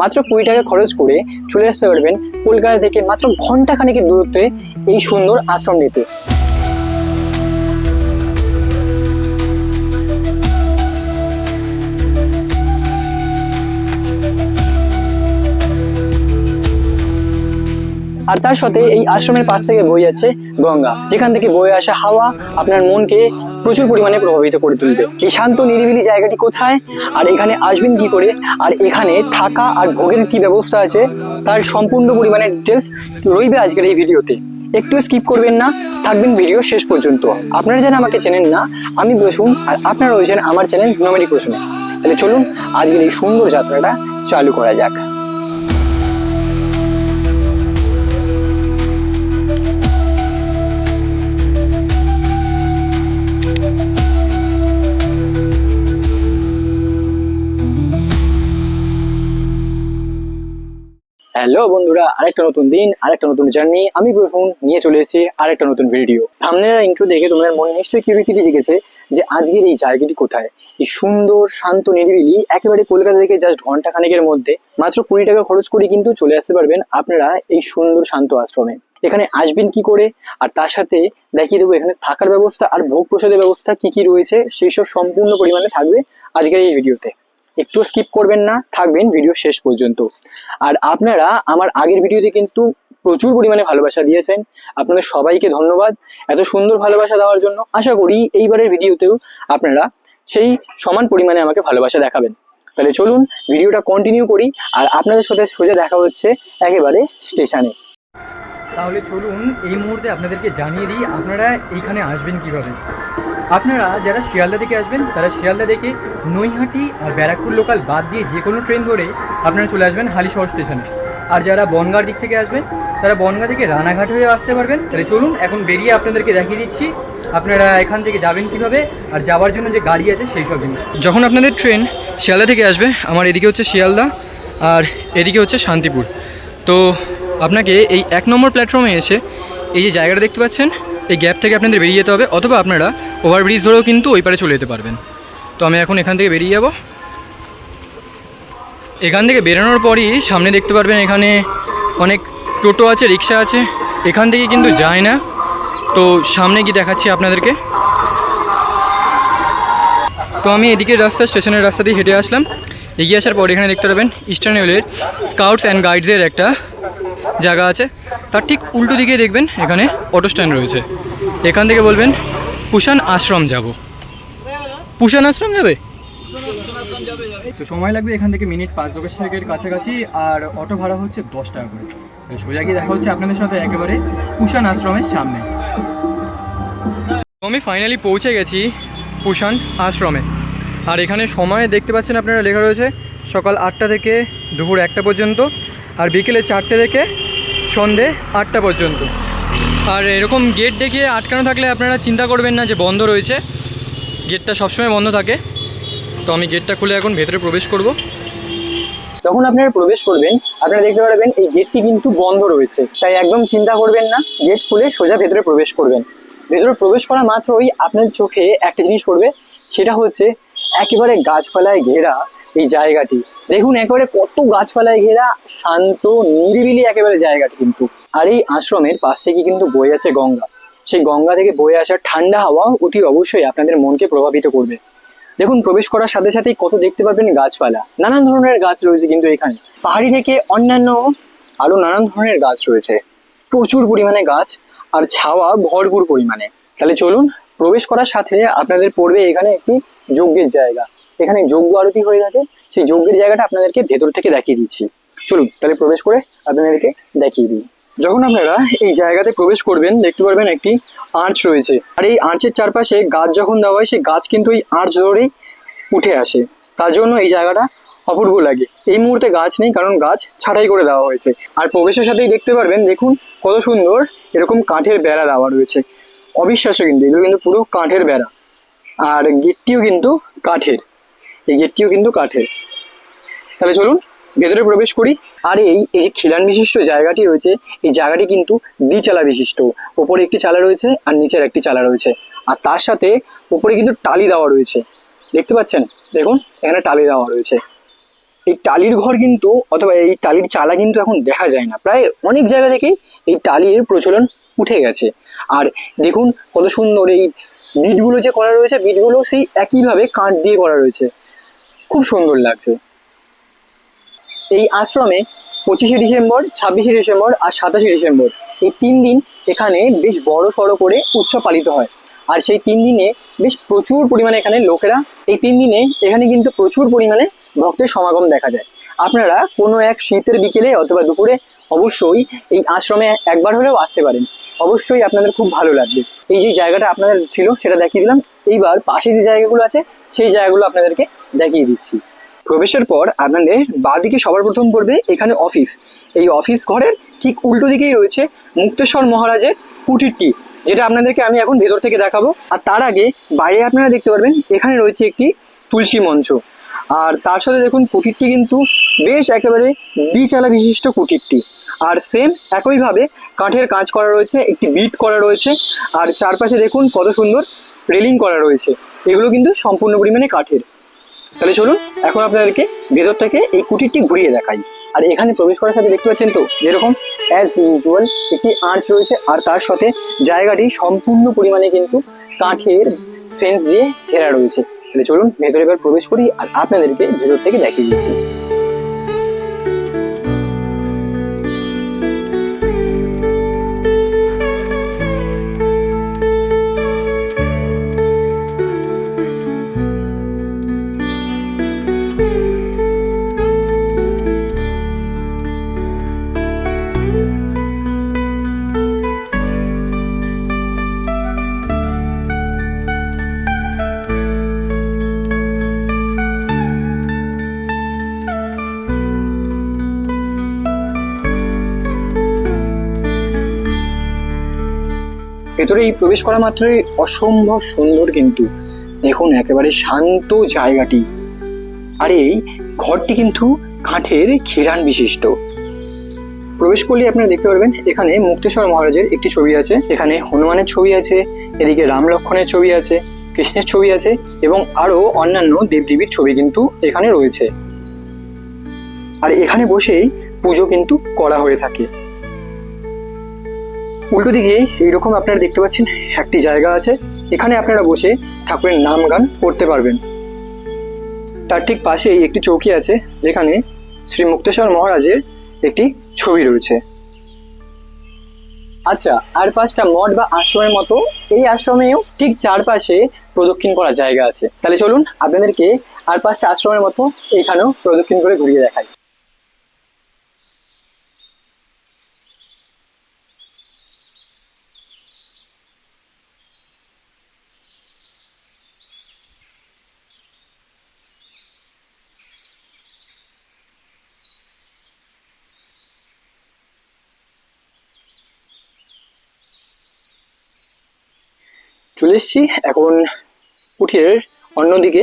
মাত্র কুড়ি টাকা খরচ করে চলে আসতে পারবেন কলকাতা থেকে মাত্র ঘন্টাখানেকের দূরত্বে এই সুন্দর আশ্রম আর তার সাথে এই আশ্রমের পাশ থেকে বয়ে যাচ্ছে গঙ্গা। যেখান থেকে বয়ে আসা হাওয়া আপনার মনকে প্রচুর পরিমাণে প্রভাবিত করে তুলবে। এই শান্ত, নিরিবিলি জায়গাটি কোথায়? আর এখানে আসবেন কি করে? আর এখানে থাকা আর ভোগের কি ব্যবস্থা আছে? তার সম্পূর্ণ পরিমাণে ডিটেলস রইবে আজকের এই ভিডিওতে। একটু স্কিপ করবেন না, থাকবেন ভিডিও শেষ পর্যন্ত। আপনারা যেন আমাকে চেনেন না, আমি বসুন আর আপনারা রয়েছেন আমার চ্যানেল নোমেডি প্রশ্ন তাহলে চলুন, আজকের এই সুন্দর যাত্রাটা চালু করা যাক। হ্যালো বন্ধুরা, আরেকটা নতুন দিন, আরেকটা নতুন জার্নি আমি প্রসুন, নিয়ে চলে এসেছি আরেকটা নতুন ভিডিও থামনের ইন্ট্রো দেখে তোমাদের মনে নিশ্চয়ই কিউরিসিটি জেগেছে যে আজকের এই জায়গাটি কোথায়? এই সুন্দর, শান্ত, নিরিবিলি, একেবারে কলকাতা থেকে জাস্ট ঘণ্টা খানেকের মধ্যে। মাত্র কুড়ি টাকা খরচ করে কিন্তু চলে আসতে পারবেন আপনারা এই সুন্দর, শান্ত আশ্রমে। এখানে আসবেন কি করে? আর তার সাথে দেখিয়ে দেবো এখানে থাকার ব্যবস্থা আর ভোগ প্রসাদের ব্যবস্থা কি কি রয়েছে? সেই সব সম্পূর্ণ পরিমাণে থাকবে আজকের এই ভিডিওতে একটু স্কিপ করবেন না, থাকবেন ভিডিও শেষ পর্যন্ত। আর আপনারা আমার আগের ভিডিওতে কিন্তু প্রচুর পরিমাণে ভালোবাসা দিয়েছেন। আপনাদের সবাইকে ধন্যবাদ এত সুন্দর ভালোবাসা দেওয়ার জন্য। আশা করি এইবারের ভিডিওতেও আপনারা সেই সমান পরিমাণে আমাকে ভালোবাসা দেখাবেন। তাহলে চলুন ভিডিওটা কন্টিনিউ করি আর আপনাদের সাথে সোজা দেখা হচ্ছে একেবারে স্টেশনে তাহলে চলুন এই মুহূর্তে আপনাদেরকে জানিয়ে দিই, আপনারা এইখানে আসবেন কীভাবে? আপনারা যারা শিয়ালদা থেকে আসবেন, তারা শিয়ালদা থেকে নৈহাটি আর ব্যারাকপুর লোকাল বাদ দিয়ে যে কোনো ট্রেন ধরে আপনারা চলে আসবেন হালিশহর স্টেশনে আর যারা বনগাঁর দিক থেকে আসবেন, তারা বনগাঁ থেকে রানাঘাট হয়ে আসতে পারবেন। তাহলে চলুন, এখন বেরিয়ে আপনাদেরকে দেখিয়ে দিচ্ছি আপনারা এখান থেকে যাবেন কীভাবে আর যাওয়ার জন্য যে গাড়ি আছে সেই সব জিনিস। যখন আপনাদের ট্রেন শিয়ালদা থেকে আসবে, আমার এদিকে হচ্ছে শিয়ালদা আর এদিকে হচ্ছে শান্তিপুর। তো আপনাকে এই এক নম্বর প্ল্যাটফর্মে এসে এই যে জায়গাটা দেখতে পাচ্ছেন এই গ্যাপ থেকে আপনাদের বেরিয়ে যেতে হবে, অথবা আপনারা ওভারব্রিজ ধরেও কিন্তু ওই পারে চলে যেতে পারবেন। তো আমি এখন এখান থেকে বেরিয়ে যাব। এখান থেকে বেরোনোর পরই সামনে দেখতে পারবেন এখানে অনেক টোটো আছে, রিক্সা আছে। এখান থেকে কিন্তু যায় না। তো সামনে গিয়ে দেখাচ্ছি আপনাদেরকে। তো আমি এদিকের রাস্তা, স্টেশনের রাস্তা দিয়ে হেঁটে আসলাম। এগিয়ে আসার পর এখানে দেখতে পাবেন ইস্টার্ন রেলের স্কাউটস অ্যান্ড গাইডসের একটা জায়গা আছে। তার ঠিক উল্টো দিকে দেখবেন এখানে অটো স্ট্যান্ড রয়েছে। এখান থেকে বলবেন, পুষান আশ্রম যাব। পুষান আশ্রম যাবে? তো সময় লাগবে এখান থেকে মিনিট পাঁচ দশ মিনিটের কাছাকাছি, আর অটো ভাড়া হচ্ছে দশ টাকা করে। সোজা গিয়ে দেখা হচ্ছে আপনাদের সাথে একেবারে পুষান আশ্রমের সামনে। আমি ফাইনালি পৌঁছে গেছি পুষান আশ্রমে। আর এখানে সময় দেখতে পাচ্ছেন আপনারা লেখা রয়েছে, সকাল আটটা থেকে দুপুর একটা পর্যন্ত, আর বিকেলে চারটে থেকে সন্ধে আটটা পর্যন্ত। আর এরকম গেট দেখিয়ে আটকানো থাকলে আপনারা চিন্তা করবেন না যে বন্ধ রয়েছে। গেটটা সবসময় বন্ধ থাকে। তো আমি গেটটা খুলে এখন ভেতরে প্রবেশ করব। যখন আপনারা প্রবেশ করবেন, আপনারা দেখতে পারবেন এই গেটটি কিন্তু বন্ধ রয়েছে। তাই একদম চিন্তা করবেন না গেট খুলে সোজা ভেতরে প্রবেশ করবেন। ভেতরে প্রবেশ করা মাত্রই আপনার চোখে একটা জিনিস পড়বে, সেটা হচ্ছে একেবারে গাছপালায় ঘেরা এই জায়গাটি। দেখুন, একেবারে কত গাছপালায় ঘেরা, শান্ত, নিরিবিলি একেবারে জায়গাটি কিন্তু। আর এই আশ্রমের পাশ থেকে কিন্তু বয়ে আছে গঙ্গা। সেই গঙ্গা থেকে বয়ে আসা ঠান্ডা হাওয়া অতি অবশ্যই আপনাদের মনকে প্রভাবিত করবে। দেখুন, প্রবেশ করার সাথে সাথেই কত দেখতে পাবেন গাছপালা। নানান ধরনের গাছ রয়েছে কিন্তু এখানে। পাহাড়ি থেকে অন্যান্য আরও নানান ধরনের গাছ রয়েছে। প্রচুর পরিমাণে গাছ আর ছাওয়া ভরপুর পরিমাণে। তাহলে চলুন, প্রবেশ করার সাথে আপনাদের পড়বে এখানে একটি যজ্ঞের জায়গা। এখানে যজ্ঞ আরতি হয়ে থাকে সেই যজ্ঞের জায়গাটা আপনাদেরকে ভেতর থেকে দেখিয়ে দিচ্ছি। চলুন, তাহলে প্রবেশ করে আপনাদেরকে দেখিয়ে দিই। যখন আপনারা এই জায়গাতে প্রবেশ করবেন, দেখতে পারবেন একটি আর্চ রয়েছে। আর এই আর্চের চারপাশে গাছ যখন দেওয়া হয়, সেই গাছ কিন্তু এই আর্চ ধরেই উঠে আসে। তার জন্য এই জায়গাটা অপূর্ব লাগে। এই মুহূর্তে গাছ নেই, কারণ গাছ ছাঁটাই করে দেওয়া হয়েছে। আর প্রবেশের সাথেই দেখতে পারবেন, দেখুন কত সুন্দর এরকম কাঠের বেড়া দেওয়া রয়েছে। অবিশ্বাস্য কিন্তু, এগুলো কিন্তু পুরো কাঠের বেড়া। আর গেটটিও কিন্তু কাঠের। এই গেটটিও কিন্তু কাঠের। তাহলে চলুন ভেতরে প্রবেশ করি। আর এই এই যে খিলান বিশিষ্ট জায়গাটি রয়েছে, এই জায়গাটি কিন্তু দ্বিচালা বিশিষ্ট। ওপরে একটি চালা রয়েছে আর নিচের একটি চালা রয়েছে। আর তার সাথে ওপরে কিন্তু টালি দেওয়া রয়েছে। দেখতে পাচ্ছেন? দেখুন, এখানে টালি দেওয়া রয়েছে। এই টালির ঘর কিন্তু, অথবা এই টালির চালা কিন্তু এখন দেখা যায় না। প্রায় অনেক জায়গা থেকেই এই টালির প্রচলন উঠে গেছে। আর দেখুন, কত সুন্দর এই বিটগুলো যে করা রয়েছে, বিটগুলো সেই একইভাবে কাঠ দিয়ে করা রয়েছে। খুব সুন্দর লাগছে। এই আশ্রমে পঁচিশে ডিসেম্বর, ছাব্বিশে ডিসেম্বর আর সাতাশে ডিসেম্বর এই তিন দিন এখানে বেশ বড় সড়ো করে উৎসব পালিত হয়। আর সেই তিন দিনে বেশ প্রচুর পরিমাণে এখানে লোকেরা এই তিন দিনে এখানে কিন্তু প্রচুর পরিমাণে ভক্তের সমাগম দেখা যায়। আপনারা কোনো এক শীতের বিকেলে অথবা দুপুরে অবশ্যই এই আশ্রমে একবার হলেও আসতে পারেন। অবশ্যই আপনাদের খুব ভালো লাগবে। এই যে জায়গাটা আপনাদের ছিল, সেটা দেখিয়ে দিলাম। এইবার পাশে যে জায়গাগুলো আছে, সেই জায়গাগুলো আপনাদেরকে দেখিয়ে দিচ্ছি। প্রবেশের পর আপনাদের বাঁদিকে সবার প্রথম পড়বে এখানে অফিস। এই অফিস ঘরের ঠিক উল্টো দিকেই রয়েছে মুক্তেশ্বর মহারাজের কুটিরটি, যেটা আপনাদেরকে আমি এখন ভেতর থেকে দেখাবো। আর তার আগে বাইরে আপনারা দেখতে পারবেন, এখানে রয়েছে একটি তুলসী মঞ্চ। আর তার সাথে দেখুন কুটিরটি কিন্তু বেশ একেবারে দ্বিচালা বিশিষ্ট কুটিরটি। আর সেম একইভাবে কাঠের কাজ করা রয়েছে, একটি বিট করা রয়েছে, আর চারপাশে দেখুন কত সুন্দর রেলিং করা রয়েছে। এগুলো কিন্তু সম্পূর্ণ পরিমাণে কাঠের। তাহলে চলুন, এখন আপনাদেরকে ভেতর থেকে এই কুটিরটি ঘুরিয়ে দেখাই। আর এখানে প্রবেশ করার সাথে দেখতে পাচ্ছেন তো, যেরকম অ্যাজ ইউজুয়াল একটি আর্চ রয়েছে, আর তার সাথে জায়গাটি সম্পূর্ণ পরিমাণে কিন্তু কাঠের ফেন্স দিয়ে ঘেরা রয়েছে। তাহলে চলুন, ভেতরে এবার প্রবেশ করি, আর আপনাদেরকে ভেতর থেকে দেখিয়ে দিচ্ছি। ভেতরে এই প্রবেশ করা মাত্রই অসম্ভব সুন্দর কিন্তু। দেখুন একেবারে শান্ত জায়গাটি। আর এই ঘরটি কিন্তু কাঠের খিরান বিশিষ্ট। প্রবেশ করলে আপনারা দেখতে পারবেন, এখানে মুক্তেশ্বর মহারাজের একটি ছবি আছে, এখানে হনুমানের ছবি আছে, এদিকে রাম লক্ষণের ছবি আছে, কৃষ্ণের ছবি আছে এবং আরও অন্যান্য দেবদেবীর ছবি কিন্তু এখানে রয়েছে। আর এখানে বসেই পুজো কিন্তু করা হয়ে থাকে। উল্টো দিকে এইরকম আপনারা দেখতে পাচ্ছেন একটি জায়গা আছে। এখানে আপনারা বসে ঠাকুরের নাম গান করতে পারবেন। তার ঠিক পাশেই একটি চৌকি আছে, যেখানে শ্রী মুক্তেশ্বর মহারাজের একটি ছবি রয়েছে। আচ্ছা আর পাঁচটা মঠ বা আশ্রমের মতো, এই আশ্রমেও ঠিক চারপাশে প্রদক্ষিণ করার জায়গা আছে। তাহলে চলুন আপনাদেরকে আর পাঁচটা আশ্রমের মতো এখানেও প্রদক্ষিণ করে ঘুরিয়ে দেখাই। চলে এসেছি এখন কুঠিরের অন্যদিকে।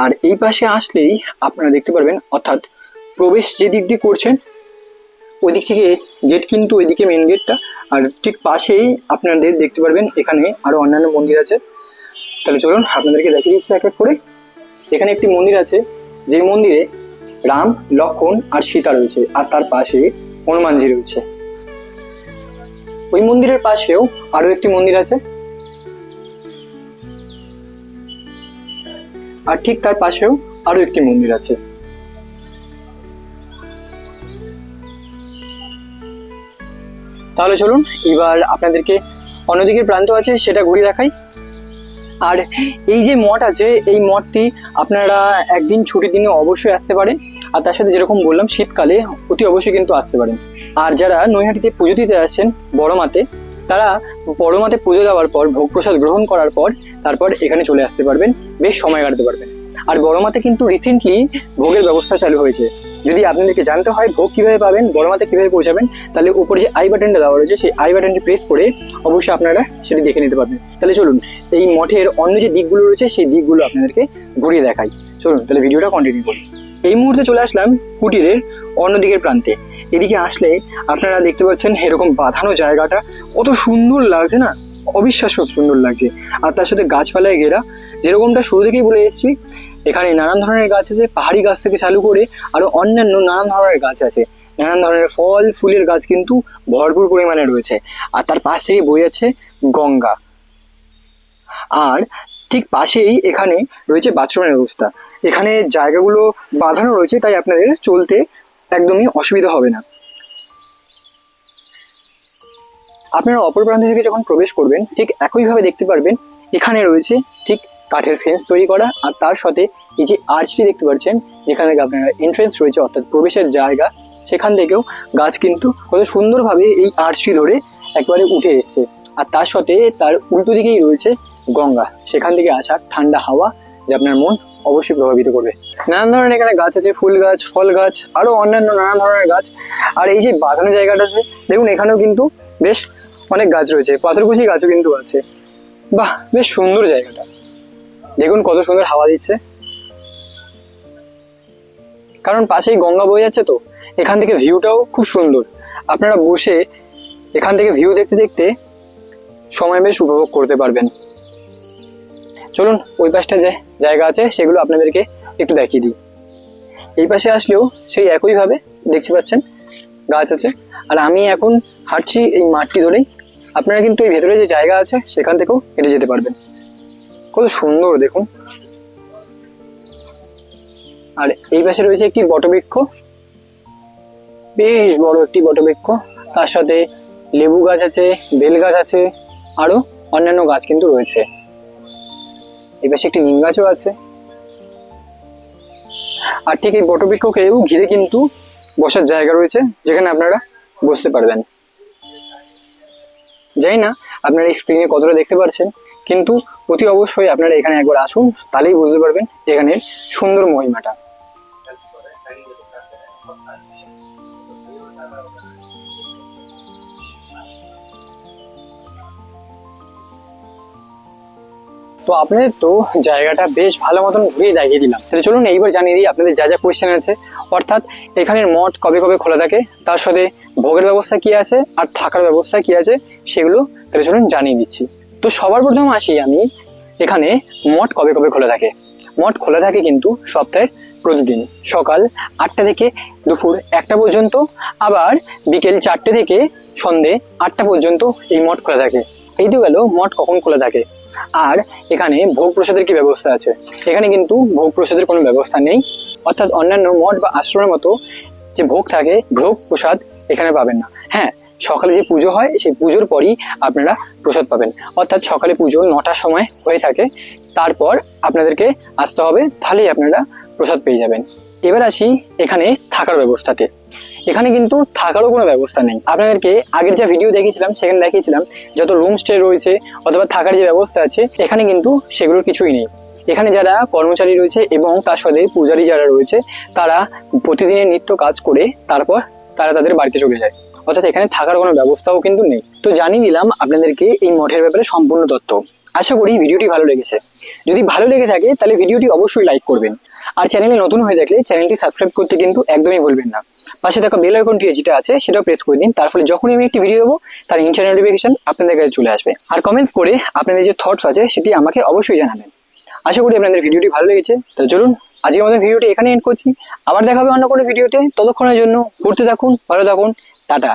আর এই পাশে আসলেই আপনারা দেখতে পারবেন, অর্থাৎ প্রবেশ যে দিক দিয়ে করছেন ওই দিক থেকে গেট কিন্তু ওইদিকে মেন গেটটা আর ঠিক পাশেই আপনাদের দেখতে পারবেন, এখানে আরও অন্যান্য মন্দির আছে। তাহলে চলুন, আপনাদেরকে দেখিয়ে দিচ্ছি এক এক করে। এখানে একটি মন্দির আছে, যে মন্দিরে রাম, লক্ষণ আর সীতা রয়েছে, আর তার পাশে হনুমানজি রয়েছে। ওই মন্দিরের পাশেও আরও একটি মন্দির আছে। আর ঠিক তার পাশেও আরও একটি মন্দির আছে। তাহলে চলুন, এবার আপনাদেরকে অন্যদিকে প্রান্ত আছে, সেটা ঘুরে দেখাই। আর এই যে মঠ আছে, এই মঠটি আপনারা একদিন ছুটির দিনে অবশ্যই আসতে পারেন। আর তার সাথে যেরকম বললাম, শীতকালে অতি অবশ্যই কিন্তু আসতে পারেন। আর যারা নৈহাটিতে পুজো দিতে আসেন বড় মাতে তারা বড় মাতে পুজো দেওয়ার পর ভোগ প্রসাদ গ্রহণ করার পর তারপর এখানে চলে আসতে পারবেন, বেশ সময় কাটাতে পারবেন। আর বড় মাতে কিন্তু রিসেন্টলি ভোগের ব্যবস্থা চালু হয়েছে। যদি আপনাদেরকে জানতে হয় ভোগ কীভাবে পাবেন বড় কীভাবে পৌঁছাবেন, তাহলে উপরে যে আই বাটনটা দেওয়া রয়েছে, সেই আই বাটনটি প্রেস করে অবশ্যই আপনারা সেটি দেখে নিতে পারবেন। তাহলে চলুন, এই মঠের অন্য যে দিকগুলো রয়েছে, সেই দিকগুলো আপনাদেরকে ঘুরিয়ে দেখাই। চলুন, তাহলে ভিডিওটা কন্টিনিউ করি। এই মুহূর্তে চলে আসলাম কুটিরের অন্য দিকের প্রান্তে। এদিকে আসলে আপনারা দেখতে পাচ্ছেন এরকম বাঁধানো জায়গাটা, কত সুন্দর লাগছে না? অবিশ্বাস্য সুন্দর লাগছে। আর তার সাথে গাছপালায় ঘেরা, যেরকমটা শুরু থেকেই বলে এসেছি, এখানে নানান ধরনের গাছ আছে, পাহাড়ি গাছ থেকে চালু করে আরও অন্যান্য নানান ধরনের গাছ আছে। নানান ধরনের ফল, ফুলের গাছ কিন্তু ভরপুর পরিমাণে রয়েছে। আর তার পাশ থেকে বয়ে আছে গঙ্গা। আর ঠিক পাশেই এখানে রয়েছে বাথরুমের ব্যবস্থা এখানে জায়গাগুলো বাঁধানো রয়েছে, তাই আপনাদের চলতে একদমই অসুবিধা হবে না। আপনারা অপর প্রান্ত থেকে যখন প্রবেশ করবেন, ঠিক একইভাবে দেখতে পারবেন, এখানে রয়েছে ঠিক কাঠের ফেন্স তৈরি করা, আর তার সাথে এই যে আর্চটি দেখতে পাচ্ছেন, যেখানে আপনারা এন্ট্রেন্স রয়েছে, অর্থাৎ প্রবেশের জায়গা, সেখান থেকেও গাছ কিন্তু কত সুন্দরভাবে এই আর্চটি ধরে একবারে উঠে এসছে। আর তার সাথে তার উল্টো দিকেই রয়েছে গঙ্গা, সেখান থেকে আসা ঠান্ডা হাওয়া, যা আপনার মন অবশ্যই প্রভাবিত করবে। নানান ধরনের এখানে গাছ আছে, ফুল গাছ, ফল গাছ আরও অন্যান্য নানান ধরনের গাছ। আর এই যে বাঁধানো জায়গাটা আছে, দেখুন এখানেও কিন্তু বেশ অনেক গাছ রয়েছে, পাথরকুচি গাছও কিন্তু আছে। বাহ, বেশ সুন্দর জায়গাটা। দেখুন কত সুন্দর হাওয়া দিচ্ছে। কারণ পাশেই গঙ্গা বয়ে যাচ্ছে তো, এখান থেকে ভিউটাও খুব সুন্দর। আপনারা বসে এখান থেকে ভিউ দেখতে দেখতে সময় বেশ উপভোগ করতে পারবেন। চলুন, ওই পাশটা যে জায়গা আছে, সেগুলো আপনাদেরকে একটু দেখিয়ে দিই। এই পাশে আসলেও সেই একইভাবে দেখতে পাচ্ছেন গাছ আছে। আর আমি এখন হাঁটছি এই মাঠটি ধরেই। আপনারা কিন্তু এই ভেতরে যে জায়গা আছে, সেখান থেকেও হেঁটে যেতে পারবেন। কত সুন্দর, দেখুন। আর এই পাশে রয়েছে একটি বটবৃক্ষ। বেশ বড় একটি বটবৃক্ষ। তার সাথে লেবু গাছ আছে, বেল গাছ আছে, আরও অন্যান্য গাছ কিন্তু রয়েছে। এই পাশে একটি নিম গাছও আছে। আর ঠিক এই বটবৃক্ষকেও ঘিরে কিন্তু বসার জায়গা রয়েছে, যেখানে আপনারা বসতে পারবেন। জানি না আপনারা স্ক্রিনে কতটা দেখতে পারছেন, কিন্তু অতি অবশ্যই আপনারা এখানে একবার আসুন, তাহলেই বুঝতে পারবেন এখানের সুন্দর মহিমাটা। তো আপনাদের তো জায়গাটা বেশ ভালো মতন ঘুরিয়ে দেখিয়ে দিলাম। তাহলে চলুন এইবার জানিয়ে দিই আপনাদের যা যা কোয়েশ্চেন আছে। অর্থাৎ এখানের মঠ কবে কবে খোলা থাকে, তার সাথে ভোগের ব্যবস্থা কি আছে আর থাকার ব্যবস্থা কি আছে সেগুলো চলুন জানিয়ে দিচ্ছি। তো সবার প্রথম আসি আমি এখানে মঠ কবে কবে খোলা থাকে। মঠ খোলা থাকে কিন্তু সপ্তাহের প্রতিদিন, সকাল আটটা থেকে দুপুর একটা পর্যন্ত, আবার বিকেল চারটে থেকে সন্ধে আটটা পর্যন্ত এই মঠ খোলা থাকে। এই তো গেল মঠ কখন খোলা থাকে। আর এখানে ভোগ প্রসাদের কি ব্যবস্থা আছে? এখানে কিন্তু ভোগ প্রসাদের কোনো ব্যবস্থা নেই। অর্থাৎ অন্যান্য মঠ বা আশ্রমের মতো যে ভোগ থাকে, ভোগ প্রসাদ এখানে পাবেন না। হ্যাঁ সকালে যে পুজো হয়, সেই পুজোর পরই আপনারা প্রসাদ পাবেন। অর্থাৎ সকালে পুজো নটার সময় হয়ে থাকে, তারপর আপনাদেরকে আসতে হবে, তাহলেই আপনারা প্রসাদ পেয়ে যাবেন। এবার আসি এখানে থাকার ব্যবস্থাতে। এখানে কিন্তু থাকারও কোনো ব্যবস্থা নেই। আপনাদেরকে আগের যে ভিডিও দেখিয়েছিলাম, সেখানে দেখিয়েছিলাম, যত রুম স্টে রয়েছে অথবা থাকার যে ব্যবস্থা আছে, এখানে কিন্তু সেগুলোর কিছুই নেই। এখানে যারা কর্মচারী রয়েছে এবং তার সাথে পূজারী যারা রয়েছে, তারা প্রতিদিনের নিত্য কাজ করে তারপর তারা তাদের বাড়িতে চলে যায়। অর্থাৎ এখানে থাকার কোনো ব্যবস্থাও কিন্তু নেই। তো জানিয়ে দিলাম আপনাদেরকে এই মঠের ব্যাপারে সম্পূর্ণ তথ্য। আশা করি ভিডিওটি ভালো লেগেছে। যদি ভালো লেগে থাকে, তাহলে ভিডিওটি অবশ্যই লাইক করবেন। আর চ্যানেলে নতুন হয়ে থাকলে চ্যানেলটি সাবস্ক্রাইব করতে কিন্তু একদমই ভুলবেন না। পাশে থাকা বেল আইকনটি যেটা আছে, সেটাও প্রেস করে দিন। তার ফলে যখনই আমি একটি ভিডিও দেবো, তার ইনস্ট্যান্ট নোটিফিকেশন আপনাদের কাছে চলে আসবে। আর কমেন্টস করে আপনাদের যে থটস আছে, সেটি আমাকে অবশ্যই জানাবেন। আশা করি আপনাদের ভিডিওটি ভালো লেগেছে। তো চলুন, আজকে আমাদের ভিডিওটি এখানে এন্ড করছি। আবার দেখা হবে অন্য কোনো ভিডিওতে। ততক্ষণের জন্য ঘুরতে থাকুন, ভালো থাকুন, টাটা।